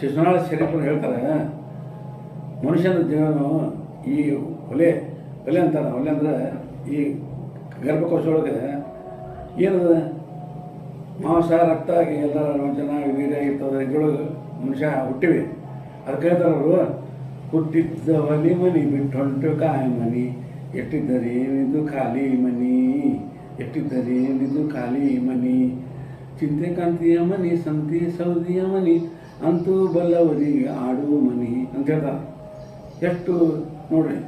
ಶಿಶುನಾಳ ಶರೀಫರು ಹೇಳ್ತಾರೆ. ಮನುಷ್ಯನ ಜೀವನ ಈ ಒಲೆ ಒಲೆ ಅಂತಾರೆ. ಒಲೆ ಅಂದ್ರೆ ಈ ಗರ್ಭಕೋಶ ಒಳಗೆ ಏನದ? ಮಾಂಸ, ರಕ್ತ ಆಗಿ ಎಲ್ಲ ರಂಜನ ವೀರ್ಯ ಇರ್ತದೆ. ಇದ್ರೊಳಗೆ ಮನುಷ್ಯ ಹುಟ್ಟಿವಿ. ಅದಕ್ಕೆ ಹೇಳ್ತಾರೆ ಅವರು ಹುಟ್ಟಿದ್ದ ಒಲಿ ಮನಿ ಬಿಟ್ಟು ಹೊಂಟು ಕಾಯಿ ಮನಿ ಎಷ್ಟಿದ್ದರೆ ಏನಿದ್ದು ಖಾಲಿ ಮನಿ ಎಷ್ಟಿದ್ದರೆ ಏನಿದ್ದು ಖಾಲಿ ಮನಿ ಚಿಂತೆ ಕಾಂತಿಯ ಮನಿ, ಸಂತಿ ಸೌದಿಯ ಮನಿ ಅಂತೂ ಬಲ್ಲವನಿಗೆ ಆಡು ಮನಿ ಅಂತ ಹೇಳ್ತಾರೆ ಎಷ್ಟು ನೋಡ್ರಿ,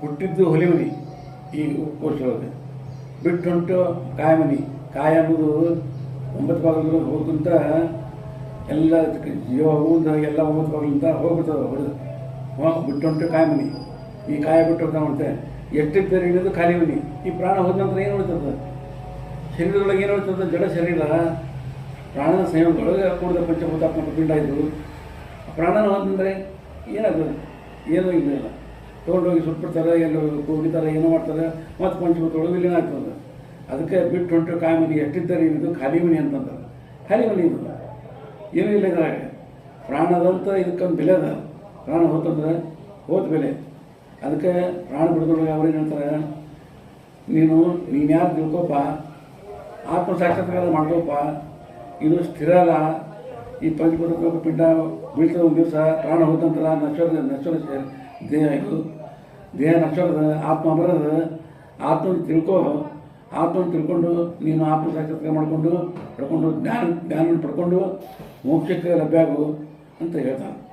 ಹುಟ್ಟಿದ್ದು ಹೊಲಿ ಮನಿ ಈ ಕೋಶದೊಳಗೆ ಬಿಟ್ಟು ಹೊಂಟು ಕಾಯ ಮನಿ. ಕಾಯ ಅನ್ನೋದು ಒಂಬತ್ತು ಭಾಗಗಳು ಹೋಗುವಂತ ಎಲ್ಲ ಜೀವ ಹೋಗುದ ಎಲ್ಲ ಒಂಬತ್ತು ಭಾಗಲಿಂದ ಹೋಗ್ಬಿಡ್ತದೆ ಹೊಡೆದು. ಬಿಟ್ಟು ಹೊಂಟು ಕಾಯ ಮನಿ. ಈ ಕಾಯ ಬಿಟ್ಟು ಹೋಗ್ತಾ ಮಾಡ್ತೆ ಎಷ್ಟಿದ್ದರೆ ಇಳಿದು ಖಾಲಿ ಮನಿ. ಈ ಪ್ರಾಣ ಹೋದ ನಂತರ ಏನು ಉಳಿತದೆ? ಶರೀರದೊಳಗೆ ಏನು ಉಳಿತದೆ? ಜಡ ಶರೀರ. ಪ್ರಾಣದ ಸಂಯೋಗದೊಳಗೆ ಕೂಡಿದ ಪಂಚಭೂತಾತ್ಮಕ ಪಿಂಡ ಇದು ಪ್ರಾಣನ ಅಂತಂದರೆ ಏನದು ಏನೂ ಇಲ್ಲ ತೊಗೊಂಡೋಗಿ ಸುಟ್ಬಿಡ್ತಾರೆ, ಎಲ್ಲೋ ಕುಡಿತಾರೆ ಏನೋ ಮಾಡ್ತಾರೆ, ಮತ್ತು ಪಂಚಭೂತೊಳಗೆ ವಿಲೀನ ಆಗ್ತದೆ. ಅದಕ್ಕೆ ಬಿಟ್ಟು ಹೊಂಟು ಕಾಯಿ ಮನಿ ಎಷ್ಟಿದ್ದರೆ ಇದು ಖಾಲಿ ಮನೆ ಅಂತಂತಾರೆ ಖಾಲಿ ಮನಿ ಇದು. ಏನೂ ಇಲ್ಲ ಇದ್ರಾಗ ಪ್ರಾಣದಂತ ಇದಕ್ಕೊಂದು ಬೆಲೆ ಅದ. ಪ್ರಾಣ ಹೋತಂದ್ರೆ ಹೋದ ಬೆಲೆ. ಅದಕ್ಕೆ ಪ್ರಾಣ ಬಿಡದೊಳಗೆ ಅವ್ರೇನು ಹೇಳ್ತಾರೆ? ನೀನು ನೀನು ಯಾರು ತಿಳ್ಕೊಪ್ಪ ಆತ್ಮ ಸಾಕ್ಷಾತ್ಕಾರ ಮಾಡ್ಕೋಪ್ಪ ಇದು ಸ್ಥಿರ ಅಲ್ಲ. ಈ ಪಂಚಭೂತ ಪಿಂಡ ಬೀಳ್ತದೆ ಒಂದು ದಿವಸ, ಪ್ರಾಣ ಹೋದಂತರ ನಶ್ವರ ನಶ್ವರ ದೇಹ ಇದು. ದೇಹ ನಕ್ಷರದ ಆತ್ಮ ಬರೋದು ಆತ್ಮ ತಿಳ್ಕೋ. ಆತ್ಮ ತಿಳ್ಕೊಂಡು ನೀನು ಆತ್ಮ ಸಾಕ್ಷಾತ್ಕಾರ ಮಾಡಿಕೊಂಡು, ಪಡ್ಕೊಂಡು ಜ್ಞಾನ, ಜ್ಞಾನವನ್ನು ಪಡ್ಕೊಂಡು ಮೋಕ್ಷಕ್ಕೆ ಲಭ್ಯ ಆಗು ಅಂತ ಹೇಳ್ತಾರೆ